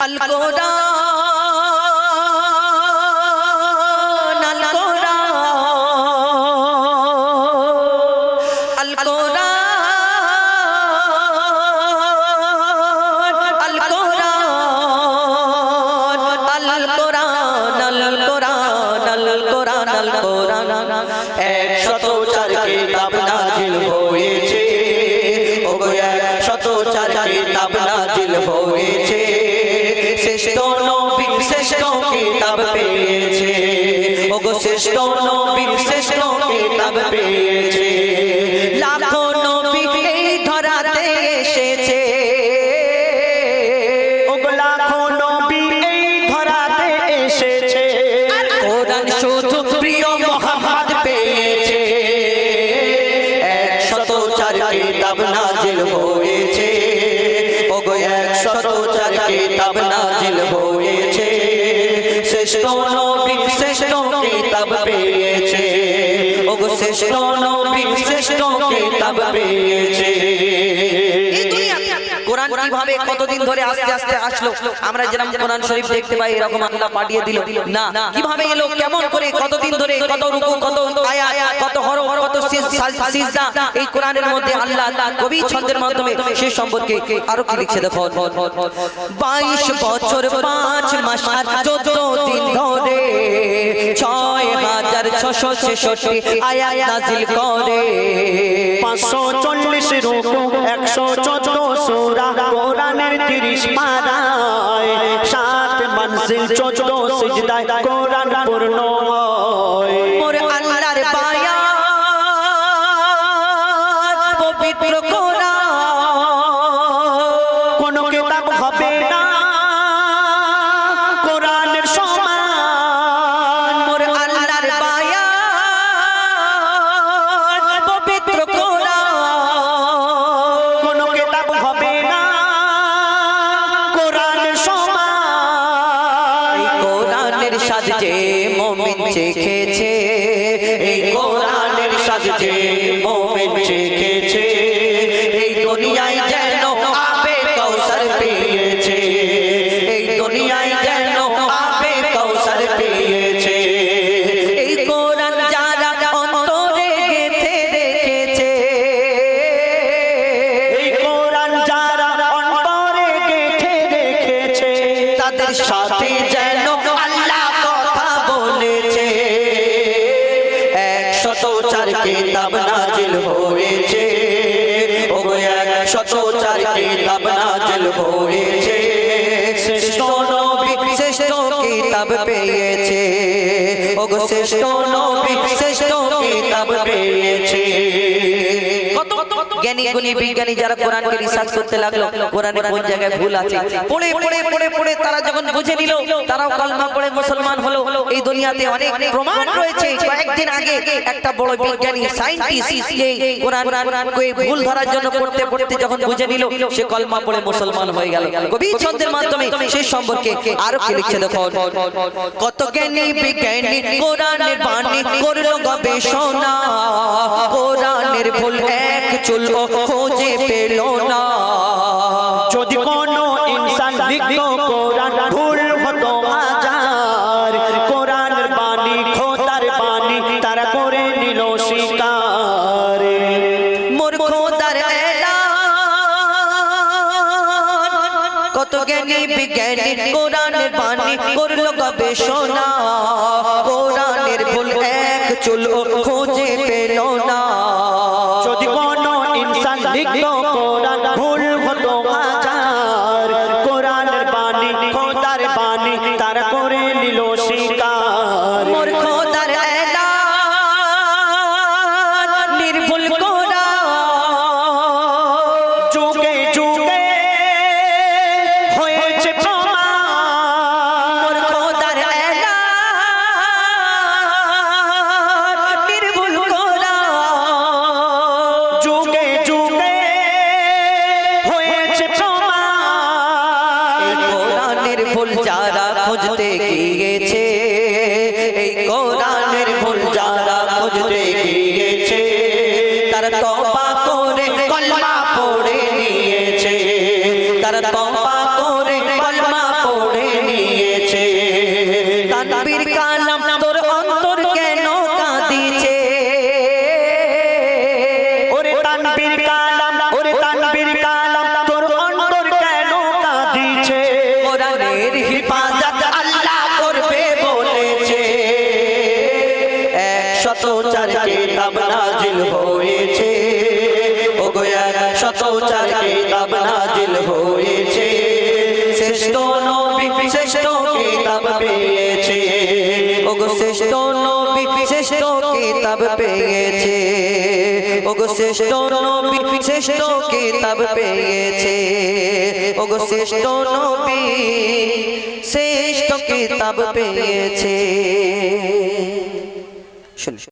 আল কোরআন আল কোরআন আল কোরআন আল কোরআন আল কিতাব পেয়েছে। ওগো শ্রেষ্ঠ নবী শ্রেষ্ঠ কিতাব পেয়েছে। নবী শুধু প্রিয় পেয়েছে। একশত শ্রেষ্ঠ নবীর শ্রেষ্ঠ কিতাব পেয়েছে। কীভাবে কতদিন ধরে আস্তে আস্তে আসলো? আমরা যেরকম কোরআন শরীফ দেখতে পাই এরকম আল্লাহ পাঠিয়ে দিল। না কীভাবে এলো? কেমন করে কতদিন ধরে কত রুকু কত আয়াত কত হরফ কত সিজদা এই কোরআনের মধ্যে আল্লাহ কবি ছন্দের মাধ্যমে সেই সম্পর্কে আরও কি লিখছে দেখো? 22 বছর 5 মাস আর 14 দিন ধরে 6666 আয়াত নাযিল করে। 500 তিরিশ সাত মানসিল চোদ্দ সিজদায় কোরআন পূর্ণ সাজে মোমিন চেখেছে। এই কোরআনের সাজে মোমেন চেখেছে। এই দুনিয়ায় যেন আবে কৌশল পেয়েছে। এই দুনিয়ায় যেন আবে কৌশল পেয়েছে। এই কোরআন যারা অন্তরে গেথে রেখেছে। এই কোরআন যারা অন্তরে গেঁথে রেখেছে। তাদের সাথে যেন হয়েছে। একশত চার কিতাব নাজিল হয়েছে। শ্রেষ্ঠ নবী শ্রেষ্ঠ কিতাব পেয়েছে। ও শ্রেষ্ঠ নবী জ্ঞানী গুণী বিজ্ঞানী যারা কোরআনকে রিসার্চ করতে লাগল কোরআনে কোন জায়গায় ভুল আছে। পড়ে পড়ে পড়ে পড়ে তারা যখন বুঝে নিল তারাও কলমা পড়ে মুসলমান হলো। এই দুনিয়াতে অনেক প্রমাণ রয়েছে কয়েকদিন আগে একটা বড় বিজ্ঞানী সায়েন্টিস্ট এই কোরআন ভুল ধরার জন্য পড়তে পড়তে যখন বুঝে নিল সে কলমা পড়ে মুসলমান হয়ে গেল। কবি ছন্দের মাধ্যমে সেই সম্পর্কে আরও কি লিখছে দেখো। কত জ্ঞানী বিজ্ঞানী কোরআনের বাণী করল গবেষণা কোরআনের ভুল এক চুল খোঁজে পেল না। যদি কোনো ইনসান লিখত কোরআন ভুল হতো হাজার কোরআনের বাণী খোদার বাণী তারা করে নিল শিকার। মোর খোদার কত জ্ঞানী বিজ্ঞানী কোরআনের বাণী করল গবেষণা। কোরআনের ভুল এক চুল খোঁজে পেল না। Dick, Dick, Dick, যারা খুঁজতে গিয়েছে এই কোরআনের ভুল যারা খুঁজতে গিয়েছে তারা তবা করে কলমা পড়ে নিয়েছে। তারা তবা করে কলমা পড়ে নিয়েছে। তানবীর কালাম তোর অন্তর কেন কাঁদিছে? ওরে তানবীর শত চার কিতাব নাজিল হয়েছে। ও গো শত চার কিতাব নাজিল হয়েছে। শ্রেষ্ঠ নবী শ্রেষ্ঠ কিতাব পেয়েছে। শ্রেষ্ঠ নবী শ্রেষ্ঠ কিতাব পেয়েছে। ওগো শ্রেষ্ঠ নবী শ্রেষ্ঠ কিতাব পেয়েছে। ওগো শ্রেষ্ঠ নবী শ্রেষ্ঠ কিতাব পেয়েছে। شل شل.